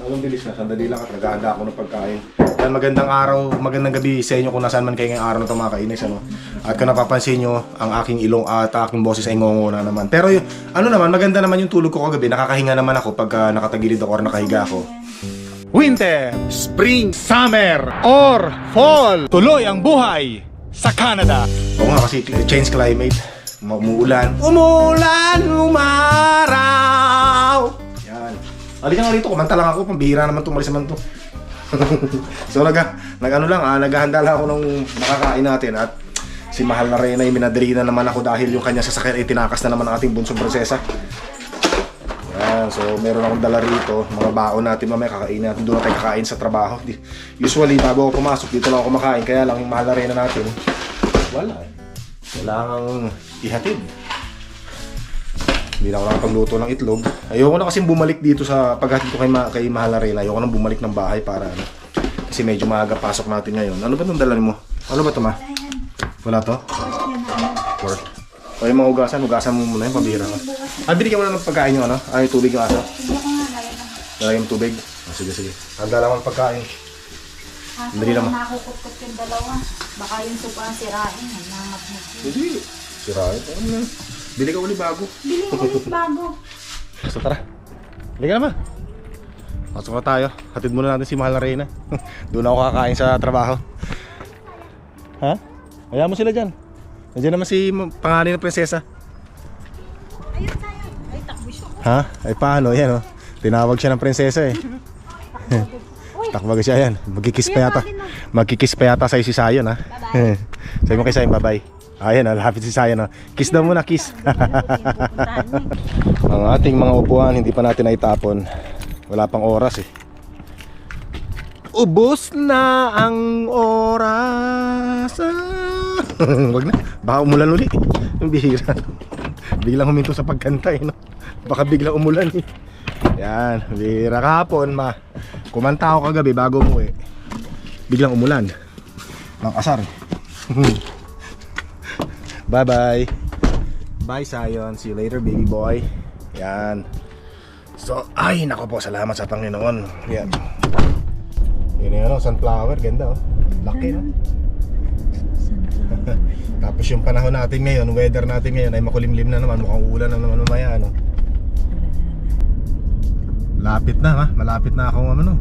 Anong bilis na, sandali lang at naghahanda ako ng pagkain. Yan, magandang araw, magandang gabi sa inyo kung nasaan man kayo ngayong araw na ito mga kainis. Ano? At kung napapansin nyo, ang aking ilong at aking boses ay ngongona naman. Pero y- ano naman, maganda naman yung tulog ko kagabi. Nakakahinga naman ako pag nakatagilid ako or nakahiga ako. Winter, Spring, Summer, or Fall. Tuloy ang buhay sa Canada. Oo nga kasi change climate. Ma- Umuulan. Umuulan, umaraw. Halika nga rito, kumanta lang ako. Pambihira naman tumalis naman to. so nag, nag ano lang, ah, naghahanda lang ako ng makakain natin at si Mahal na Reyna ay minadali na naman ako dahil yung kanya sasakyan ay tinakas na naman ang ating bunsong prinsesa. Yan, so meron akong dala rito, mga baon natin mamaya kakain natin, doon na tayo kakain sa trabaho. Usually, bago ako pumasok, dito lang ako kumakain, kaya lang yung Mahal na Reyna natin, wala eh. Kailangang ihatid. Hindi na ako nakapagluto ng itlog. Ayoko na kasing bumalik dito sa paghatid ko kay, Ma- kay Mahal na Reyna. Ayoko na bumalik ng bahay para ano. Kasi medyo maaga pasok natin ngayon. Ano ba itong dala mo? Ano ba ito ma? Wala to? Work. O yung mga ugasan, ugasan mo muna yung pabira ka. Ah, binigyan mo na ng pagkain yung ano? Ah, yung tubig yung aso? Lalagyan mo tubig? Ah, sige, sige. Handa lang ang pagkain. Dali naman. Nakukupkot yung dalawa. Baka yung ang sirain. Mo. Hindi. Sira ito. Ano? Bili ka uli bago. Bili mo ulit bago. So tara. Halika naman. Pasok na tayo. Hatid muna natin si Mahal na Reyna. Doon ako kakain sa trabaho. Ha? Kaya mo sila dyan. Nandiyan naman si pangalan ng prinsesa. Ayun tayo. Ay, takbo siya. Ha? Ay paano? Yan oh. Tinawag siya ng prinsesa eh. Takbag siya yan. Magkikis pa yata. Magkikis pa yata sa'yo si Sayon ha. Sabi mo kay Sayon bye bye. Ayan, lapit si Sayon. Oh. Kiss daw muna, kiss. Ang ating mga upuan, hindi pa natin naitapon. Wala pang oras eh. Ubus na ang oras. Wag na. Baka umulan uli. Ang bihira. Biglang huminto sa pagkanta eh. No? Baka biglang umulan eh. Yan. Bihira kahapon ma. Kumanta ako kagabi bago umuwi. Biglang umulan. Nang asar eh. Bye bye. Bye Sion. See you later baby boy. Yan. So, ay nako po, salamat sa Panginoon. Yan. Yun yung ano, sunflower, ganda oh. Laki no? Tapos yung panahon natin ngayon, weather natin ngayon ay makulimlim na naman, mukhang ulan na naman mamaya ano. Lapit na ha, malapit na akong ano.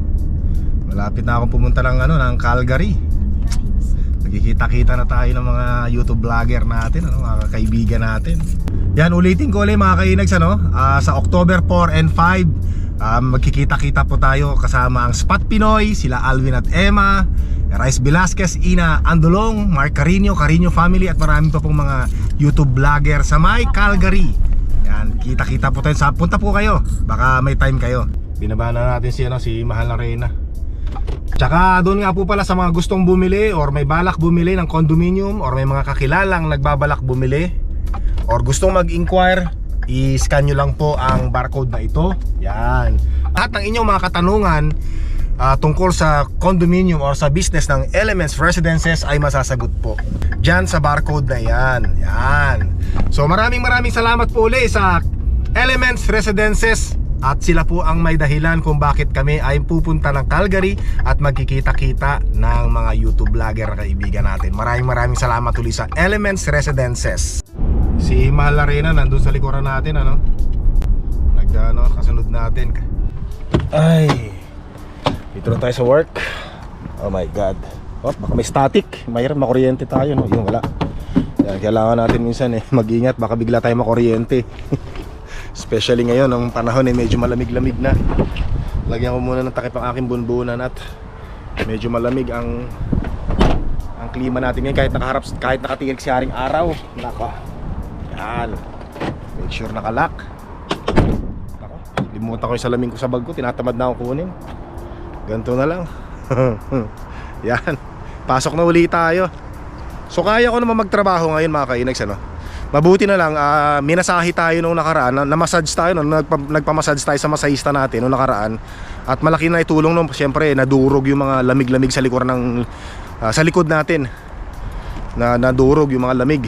Malapit na akong pumunta ng ano, ng Calgary. Nagkikita-kita na tayo ng mga YouTube vlogger natin, ano, mga kaibigan natin. Yan, ulitin ko ulit mga kainags, ano, ah, sa October 4 and 5, ah, magkikita-kita po tayo kasama ang Spot Pinoy, sila Alvin at Emma, Rice Velasquez, Ina Andulong, Mark Carino, Carino Family at marami pa pong mga YouTube vlogger sa May Calgary. Yan, kita-kita po tayo sa punta po kayo. Baka may time kayo. Binaba na natin si ano si Mahal na Reyna. Tsaka doon nga po pala sa mga gustong bumili or may balak bumili ng condominium or may mga kakilalang nagbabalak bumili or gustong mag-inquire, i-scan nyo lang po ang barcode na ito. Yan. At ang inyong mga katanungan ah, tungkol sa condominium or sa business ng Elements Residences ay masasagot po. Diyan sa barcode na yan. Yan. So maraming maraming salamat po uli sa Elements Residences at sila po ang may dahilan kung bakit kami ay pupunta ng Calgary at magkikita-kita ng mga YouTube vlogger na kaibigan natin. Maraming maraming salamat uli sa Elements Residences. Si Mahal Arena nandun sa likuran natin ano. Nag ano, kasunod natin. Ay. Dito na tayo sa work. Oh my god. Oh, baka may static. Mayroon makuryente tayo no. Yung wala. Yan, kailangan natin minsan eh mag-ingat baka bigla tayo makuryente. Especially ngayon, ang panahon ay medyo malamig-lamig na. Lagyan ko muna ng takip ang aking bunbunan at medyo malamig ang ang klima natin ngayon kahit nakaharap kahit nakatingin si haring araw. Nako. Yan. Make sure nakalock. Nako. Limutan ko yung salamin ko sa bag ko, tinatamad na ako kunin. Ganito na lang. Yan. Pasok na uli tayo. So kaya ko naman magtrabaho ngayon mga kainags ano. Mabuti na lang, ah, minasahe tayo nung nakaraan, na, na-massage tayo, no? Nagpa, nagpa-massage tayo sa masahista natin nung nakaraan. At malaki na itulong nung, siyempre, nadurog yung mga lamig-lamig sa likod ng, ah, sa likod natin. Na nadurog yung mga lamig.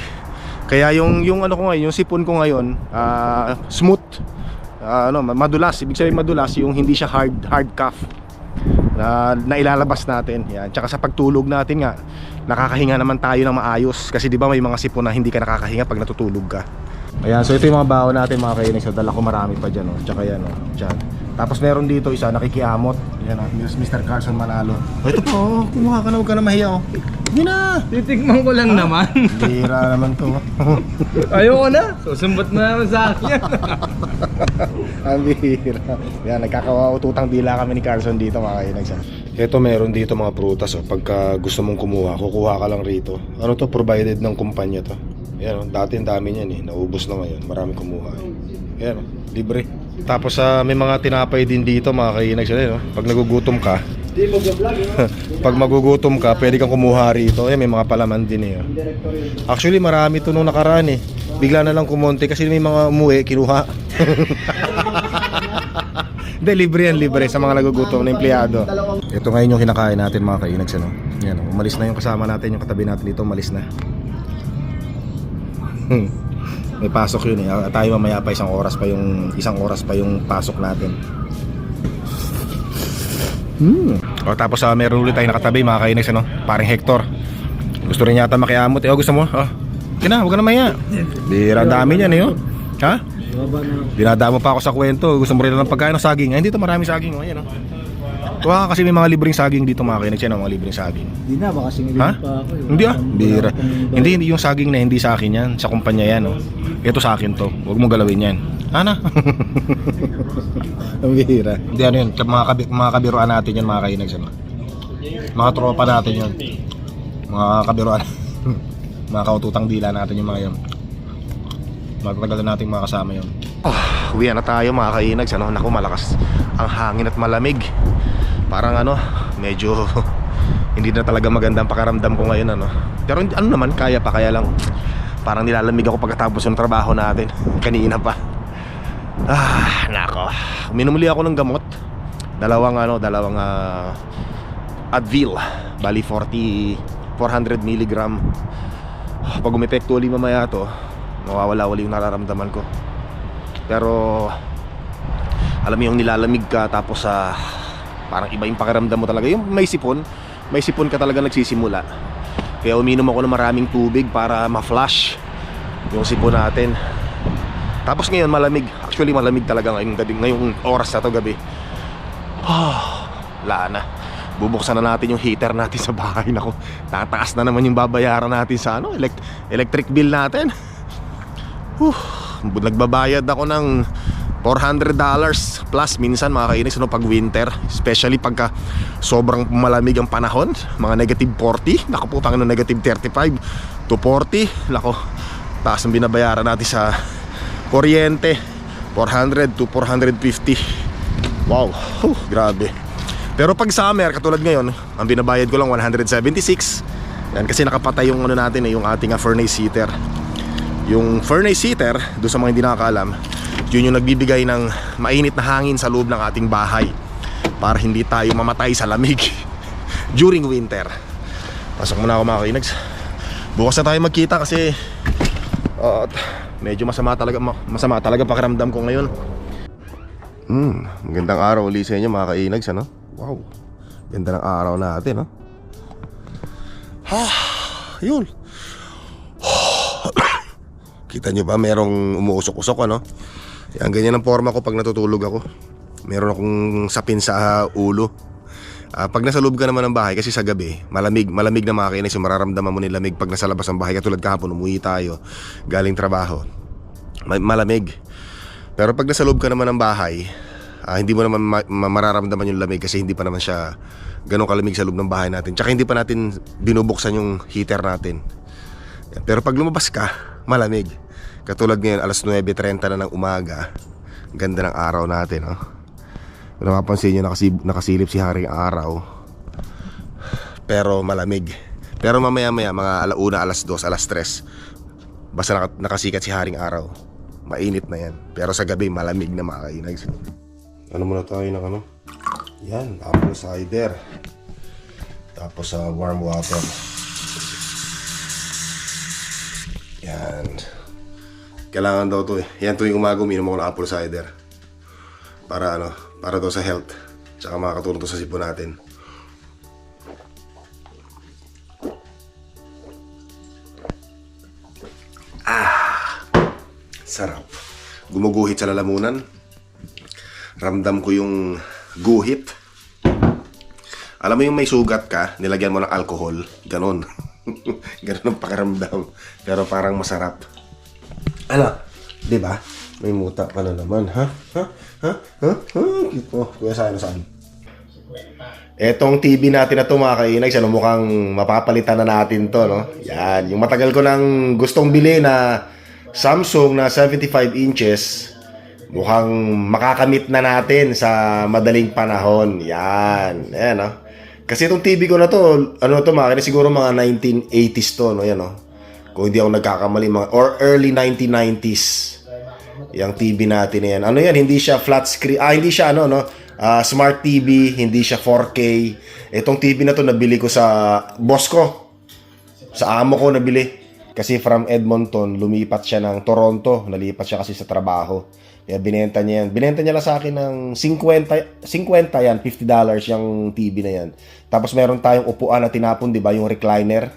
Kaya yung, yung ano ko ngayon, yung sipon ko ngayon, ah, smooth. Ah, ano, madulas. Ibig sabihin madulas yung hindi siya hard hard cuff na nailalabas natin. Yan. Tsaka sa pagtulog natin nga, nakakahinga naman tayo ng maayos kasi 'di ba may mga sipon na hindi ka nakakahinga pag natutulog ka. Ayan, so ito yung mga baon natin mga kainis. So, dala ko marami pa dyan, oh. Tsaka yan, oh. Dyan. Tapos meron dito isa, nakikiamot. Yan, oh. Mr. Carson Manalo. Oh, ito po, oh. Kumuha ka na, huwag ka na mahiya, oh. Hindi na. Titikman ko lang naman. Bira naman to. oh. Ayoko na. Susumbot mo naman sa akin. Ang bihira. Yan, nagkakaututang dila kami ni Carson dito mga kainags. Ito meron dito mga prutas. Oh. Pagka gusto mong kumuha, kukuha ka lang rito. Ano to? Provided ng kumpanya to. Yan, oh. dati ang dami niyan eh. Naubos na ngayon. Marami kumuha. Eh. Yan, oh. libre. Tapos sa may mga tinapay din dito mga kainags. Eh, no? Pag nagugutom ka, pag magugutom ka, pwede kang kumuha rito. Eh, may mga palaman din eh. Actually, marami to nung nakaraan eh. Bigla na lang kumonti kasi may mga umuwi, kinuha. Hindi, libre yan, libre sa mga nagugutom na empleyado. Ito ngayon yung kinakain natin mga kainags. Ano? Yan, oh. umalis na yung kasama natin, yung katabi natin dito, umalis na. Hmm. May pasok yun eh. Ah, Tayo mamaya pa isang oras pa yung isang oras pa yung pasok natin. Hmm. O tapos ah, meron ulit tayo nakatabi mga kainis ano, paring Hector. Gusto rin yata makiamot. Eh, oh, gusto mo? Oh. Kina, huwag ka na maya. Bira dami niyan eh. Oh. Ha? Dinadamo pa ako sa kwento. Gusto mo rin ng pagkain ng saging. Ay, dito marami saging. Oh, ayan, oh. Kuha ka kasi may mga libreng saging dito mga kainis. Yan, oh, mga libreng saging. Hindi na, baka singilin Ha? pa ako. eh. Hindi ah, bira. hindi yung saging na hindi sa akin yan. Sa kumpanya yan, oh. Ito sa akin to. Huwag mo galawin yan. Ana? Ang bira. Hindi ano yun, mga, kabi, mga kabiruan natin yan, mga kainags. Ano? Mga tropa natin yun. Mga kabiruan. mga kaututang dila natin yung mga yun. Matatagal na natin mga kasama yun. Oh, uwi na tayo mga kainags. Ano? Naku, malakas ang hangin at malamig. Parang ano, medyo hindi na talaga magandang pakaramdam ko ngayon ano. Pero ano naman, kaya pa kaya lang parang nilalamig ako pagkatapos ng trabaho natin kanina pa. Ah, nako. Minumuli ako ng gamot. Dalawang ano, dalawang ah, Advil. Bali 40 400 mg. Pag umepekto uli mamaya to, mawawala uli yung nararamdaman ko. Pero alam mo yung nilalamig ka tapos sa parang iba yung pakiramdam mo talaga. Yung may sipon, may sipon ka talaga nagsisimula. Kaya uminom ako ng maraming tubig para ma-flush yung sipon natin. Tapos ngayon malamig. Actually malamig talaga ngayong gabi, ngayong oras na to gabi. Ah, wala na. Bubuksan na natin yung heater natin sa bahay nako. Tataas na naman yung babayaran natin sa ano, elect- electric bill natin. Whew, nagbabayad ako ng $400 plus minsan mga kainis no, pag winter. Especially pagka sobrang malamig ang panahon mga negative 40 naku po tangin negative 35 to 40 nako taas ang binabayaran natin sa kuryente. 400 to 450 wow. Huh, grabe. Pero pag summer katulad ngayon ang binabayad ko lang 176 yan kasi nakapatay yung ano natin eh, yung ating ah, furnace heater. Yung furnace heater, doon sa mga hindi nakakaalam, yun yung nagbibigay ng mainit na hangin sa loob ng ating bahay para hindi tayo mamatay sa lamig during winter. Pasok muna ako mga kainags. Bukas na tayo magkita kasi uh, medyo masama talaga ma- masama talaga pakiramdam ko ngayon. Hmm, magandang araw ulit sa inyo mga kainags ano? Wow. Ganda ng araw natin, no? Ha, yun. Kita nyo ba merong umuusok-usok ano? Yan, ganyan ang forma ko pag natutulog ako. Meron akong sapin sa ulo. Ah, pag nasa loob ka naman ng bahay kasi sa gabi, malamig, malamig na makinis yung mararamdaman mo ni lamig pag nasa labas ng bahay katulad kahapon umuwi tayo galing trabaho. Ma- malamig. Pero pag nasa loob ka naman ng bahay, ah, hindi mo naman ma- ma- mararamdaman yung lamig kasi hindi pa naman siya ganong kalamig sa loob ng bahay natin. Tsaka hindi pa natin binubuksan yung heater natin. Pero pag lumabas ka, malamig. Katulad ngayon, alas 9.30 na ng umaga. Ganda ng araw natin, oh. Kung napapansin nyo, nakasib- nakasilip si Haring Araw. Pero malamig. Pero mamaya maya, mga alauna, alas 2, alas 3. Basta naka- nakasikat si Haring Araw. Mainit na yan. Pero sa gabi, malamig na mga. Ano muna tayo ng ano? Yan, apple cider. Tapos sa warm water. Yan. Kailangan daw to eh. Yan tuwing umaga uminom ako ng apple cider. Para ano, para daw sa health. Tsaka makakatulong to sa sipon natin. Ah, sarap. Gumuguhit sa lalamunan. Ramdam ko yung guhit. Alam mo yung may sugat ka, nilagyan mo ng alcohol. Ganon. Ganon ang pakiramdam. Pero parang masarap. Ano? Di ba? May muta ka na naman, ha? Ha? Ha? Ha? Ha? Oh, kuya saan, saan? Etong TV natin na ito mga kainag, ano, mukhang mapapalitan na natin to, no? Yan, yung matagal ko nang gustong bili na Samsung na 75 inches, mukhang makakamit na natin sa madaling panahon. Yan, ayan, no? Kasi itong TV ko na to, ano to mga kainag, siguro mga 1980s to, no? Yan, no? Kung hindi ako nagkakamali, mga, or early 1990s. Yung TV natin na yan. Ano yan, hindi siya flat screen. Ah, hindi siya ano, no? Ah, smart TV, hindi siya 4K. Itong TV na to nabili ko sa boss ko. Sa amo ko nabili. Kasi from Edmonton, lumipat siya ng Toronto. Nalipat siya kasi sa trabaho. Kaya binenta niya yan. Binenta niya lang sa akin ng 50, 50 yan, 50 dollars yung TV na yan. Tapos meron tayong upuan na tinapon, di ba? Yung recliner,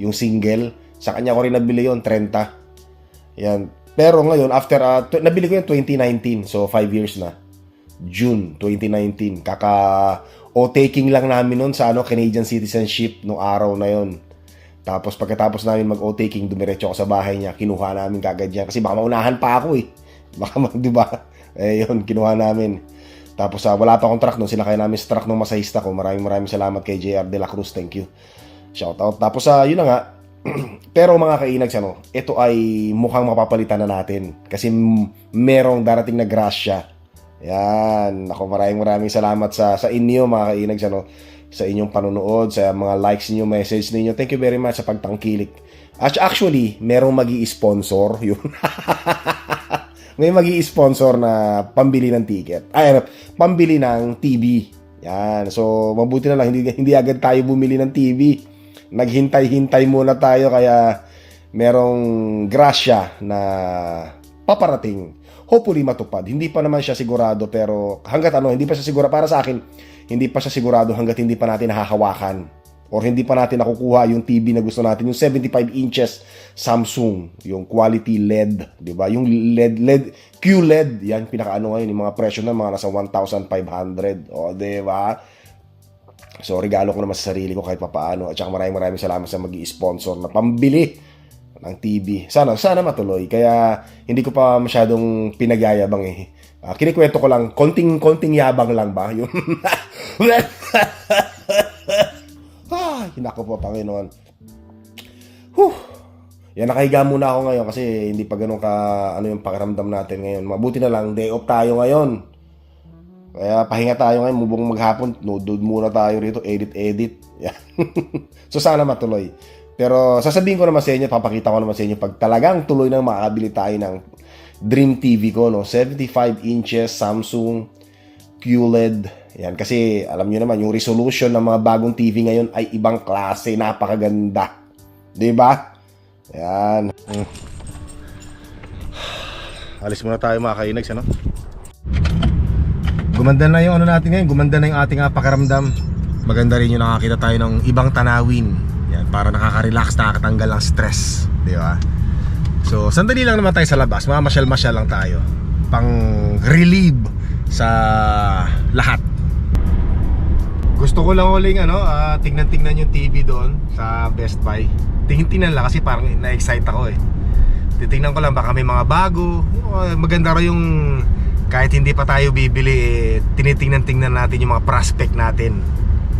yung single. Sa kanya ko rin nabili yon 30. Yan. Pero ngayon, after, uh, nabili ko yung 2019. So, 5 years na. June 2019. Kaka o taking lang namin noon sa ano Canadian citizenship nung araw na yon. Tapos pagkatapos namin mag o taking, dumiretso ako sa bahay niya. Kinuha namin kagad yan kasi baka maunahan pa ako eh. Baka mag, di ba? Eh yun, kinuha namin. Tapos ah, wala pa akong truck noon, sinakay namin sa truck ng masahista ko. Maraming maraming salamat kay JR De La Cruz, thank you. Shout out. Tapos ah, yun na nga, pero mga kainags, ano, ito ay mukhang mapapalitan na natin. Kasi merong darating na grasya. Yan. Ako maraming maraming salamat sa sa inyo mga kainags, ano, sa inyong panonood, sa mga likes niyo, message ninyo. Thank you very much sa pagtangkilik. At actually, merong magi sponsor yun. May magi sponsor na pambili ng ticket. Ay, ano, pambili ng TV. Yan. So, mabuti na lang, hindi, hindi agad tayo bumili ng TV naghintay-hintay muna tayo kaya merong grasya na paparating. Hopefully matupad. Hindi pa naman siya sigurado pero hanggat ano, hindi pa siya sigurado para sa akin, hindi pa siya sigurado hanggat hindi pa natin nahahawakan or hindi pa natin nakukuha yung TV na gusto natin, yung 75 inches Samsung, yung quality LED, 'di ba? Yung LED LED QLED, yan pinakaano ngayon, yung mga presyo na mga nasa 1,500. O, 'di ba? So, regalo ko naman sa sarili ko kahit papaano. At saka maraming maraming salamat sa mag sponsor na pambili ng TV. Sana, sana matuloy. Kaya, hindi ko pa masyadong pinagyayabang eh. Ah, kinikwento ko lang, konting, konting yabang lang ba? Yung... Ay, hinako po, Panginoon. Huh. Yan, nakahiga muna ako ngayon kasi hindi pa ganun ka, ano yung pakiramdam natin ngayon. Mabuti na lang, day off tayo ngayon. Kaya pahinga tayo ngayon, mubong maghapon, nudod muna tayo rito, edit-edit. Yan. so sana matuloy. Pero sasabihin ko naman sa inyo, papakita ko naman sa inyo pag talagang tuloy nang makakabili tayo ng Dream TV ko, no? 75 inches Samsung QLED. Yan, kasi alam nyo naman, yung resolution ng mga bagong TV ngayon ay ibang klase, napakaganda. ba? Yan. Mm. Alis muna tayo mga kainags, ano? Gumanda na yung ano natin ngayon, gumanda na yung ating uh, pakiramdam. Maganda rin yung nakakita tayo ng ibang tanawin. Yan, para nakaka-relax, nakakatanggal ng stress. Di ba? So, sandali lang naman tayo sa labas. Mga masyal-masyal lang tayo. Pang relieve sa lahat. Gusto ko lang uling ano, ah, tingnan-tingnan yung TV doon sa Best Buy. Tingin-tingnan lang kasi parang na-excite ako eh. Titingnan ko lang baka may mga bago. Oh, Maganda raw yung kahit hindi pa tayo bibili, eh, tinitingnan-tingnan natin yung mga prospect natin.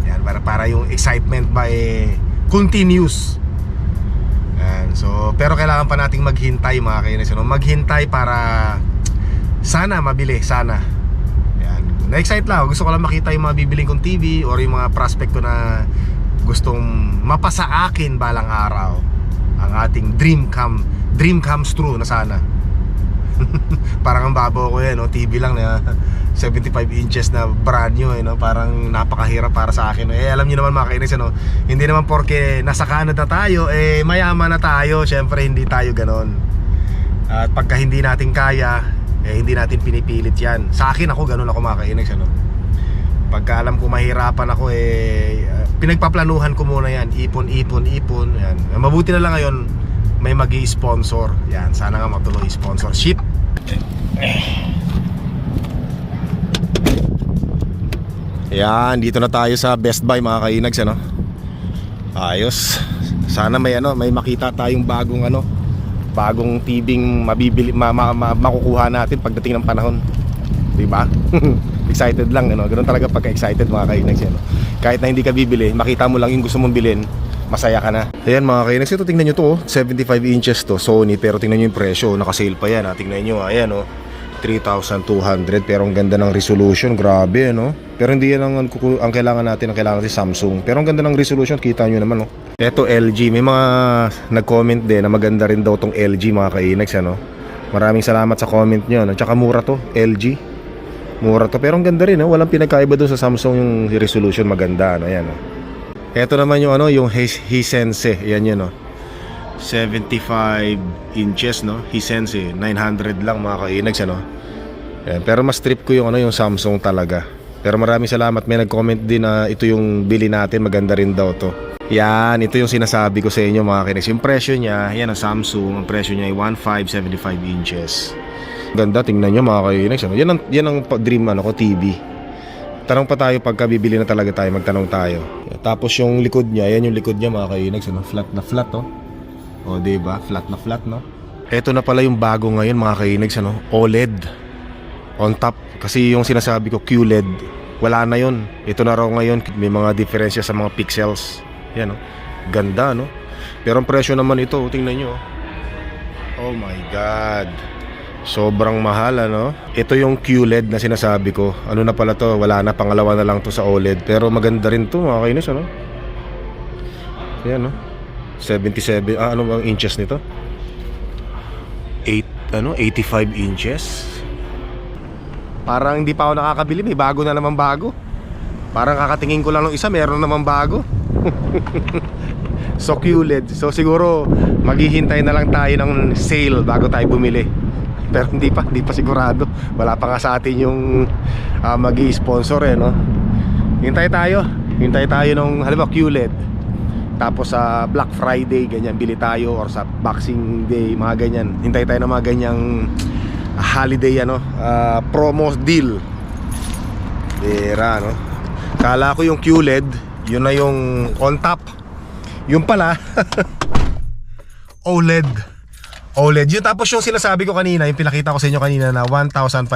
Yan, para para yung excitement ba eh continuous. Yan, so pero kailangan pa nating maghintay mga kainis, no? Maghintay para sana mabili, sana. Yan. Na-excite lang, gusto ko lang makita yung mga bibiling kong TV or yung mga prospect ko na gustong mapasa akin balang araw ang ating dream come dream comes true na sana. parang ang babo ko yan, no? TV lang na 75 inches na brand new, eh, no? parang napakahirap para sa akin. Eh, alam niyo naman mga kainis, ano? hindi naman porke nasa Canada tayo, eh, mayaman na tayo, syempre hindi tayo ganon. At pagka hindi natin kaya, Eh hindi natin pinipilit yan. Sa akin ako ganun ako mga kainags ano. Pagka alam ko mahirapan ako eh uh, pinagpaplanuhan ko muna yan. Ipon, ipon, ipon. Yan. Eh, Mabuti na lang ngayon may mag sponsor Yan, sana nga matuloy sponsorship. Yan, dito na tayo sa Best Buy mga kainags ano. Ayos. Sana may ano, may makita tayong bagong ano, bagong tibing mabibili ma, ma, ma- makukuha natin pagdating ng panahon. 'Di ba? excited lang ano. Ganun talaga pagka excited mga kainags ano. Kahit na hindi ka bibili, makita mo lang yung gusto mong bilhin, masaya ka na. Ayan mga kainags, ito tingnan nyo to, oh. 75 inches to, Sony, pero tingnan nyo yung presyo, naka-sale pa yan, ha. tingnan nyo, ayan oh. 3,200 pero ang ganda ng resolution, grabe no. Pero hindi yan ang, ang kailangan natin, ang kailangan natin Samsung. Pero ang ganda ng resolution, kita nyo naman no. Ito LG, may mga nag-comment din na maganda rin daw tong LG mga kainags ano. Maraming salamat sa comment nyo. No? Tsaka mura to, LG. Mura to, pero ang ganda rin no. Walang pinagkaiba doon sa Samsung yung resolution maganda ano, ayan no. Ito naman yung ano, yung His- Hisense, ayan yun no. 75 inches no? Hisense. 900 lang mga kainags ano? Ayan, pero mas trip ko yung ano yung Samsung talaga. Pero maraming salamat. May nag-comment din na ito yung bili natin. Maganda rin daw to. Yan ito yung sinasabi ko sa inyo mga kainags yung presyo niya yan ang Samsung ang presyo niya ay 1575 inches. Ganda tingnan nyo mga kainags ano? yan ang, yan ang dream ano ko TV Tanong pa tayo pagka bibili na talaga tayo, magtanong tayo. Tapos yung likod niya, yan yung likod niya mga kainags, ano? flat na flat oh. O, ba? Flat na flat, no? Ito na pala yung bago ngayon, mga kainags, ano? OLED. On top. Kasi yung sinasabi ko, QLED. Wala na yon. Ito na raw ngayon, may mga diferensya sa mga pixels. Yan, no? Ganda, no? Pero ang presyo naman ito, tingnan nyo. Oh my God. Sobrang mahal, ano? Ito yung QLED na sinasabi ko. Ano na pala to? Wala na, pangalawa na lang to sa OLED. Pero maganda rin to, mga kainis, ano? Yan, no? 77 ah, ano bang inches nito? 8 ano 85 inches Parang hindi pa ako nakakabili May bago na naman bago Parang kakatingin ko lang ng isa Meron naman bago So QLED So siguro maghihintay na lang tayo ng sale Bago tayo bumili Pero hindi pa, hindi pa sigurado Wala pa nga sa atin yung uh, mag sponsor eh no Hintay tayo Hintay tayo ng halimbawa QLED tapos sa Black Friday, ganyan, bili tayo or sa Boxing Day, mga ganyan. Hintay tayo ng mga ganyang holiday ano, ah, promo deal. Bira, no? Kala ko yung QLED, yun na yung on top. Yung pala, OLED. OLED. Yun tapos yung sinasabi ko kanina, yung pinakita ko sa inyo kanina na 1,500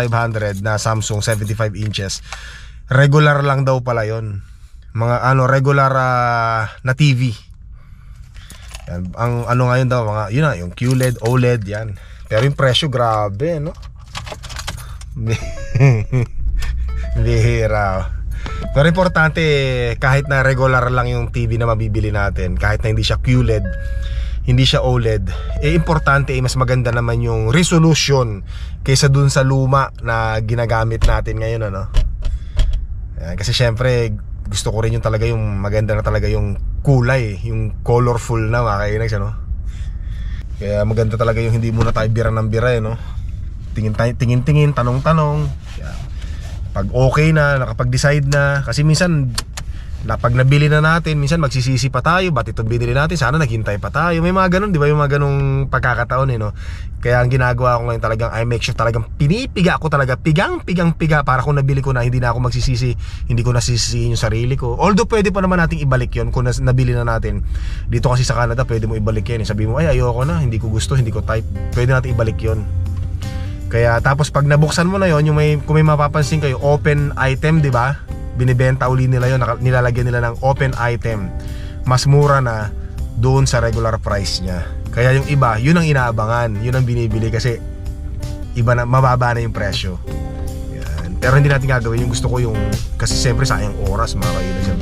na Samsung 75 inches. Regular lang daw pala yon mga ano regular ah, na TV. Yan, ang ano ngayon daw mga yun na yung QLED, OLED yan. Pero yung presyo grabe no. Bihira. Pero importante kahit na regular lang yung TV na mabibili natin, kahit na hindi siya QLED, hindi siya OLED, eh importante eh, mas maganda naman yung resolution kaysa dun sa luma na ginagamit natin ngayon ano. Yan, kasi syempre gusto ko rin yung talaga yung maganda na talaga yung kulay, yung colorful na mga kainags, ano? Kaya maganda talaga yung hindi muna tayo bira ng bira, eh, no? Tingin tayo, tingin-tingin, tanong-tanong. Kaya, pag okay na, nakapag-decide na, kasi minsan na pag nabili na natin, minsan magsisisi pa tayo, ba't ito binili natin, sana naghintay pa tayo. May mga ganun, di ba? Yung mga ganung pagkakataon eh, no? Kaya ang ginagawa ko ngayon talagang, I make sure talagang pinipiga ko talaga, pigang, pigang, piga, para kung nabili ko na, hindi na ako magsisisi, hindi ko nasisisihin yung sarili ko. Although pwede pa naman nating ibalik yon kung nabili na natin. Dito kasi sa Canada, pwede mo ibalik yan. Sabi mo, ay ayoko na, hindi ko gusto, hindi ko type. Pwede natin ibalik yon kaya tapos pag nabuksan mo na yon, yung may kung may mapapansin kayo, open item, 'di ba? Binibenta uli nila yon, nilalagyan nila ng open item. Mas mura na doon sa regular price niya. Kaya yung iba, yun ang inaabangan, yun ang binibili kasi iba na mababa na yung presyo. Yan. Pero hindi natin gagawin yung gusto ko yung kasi siyempre sayang oras mga kaibigan.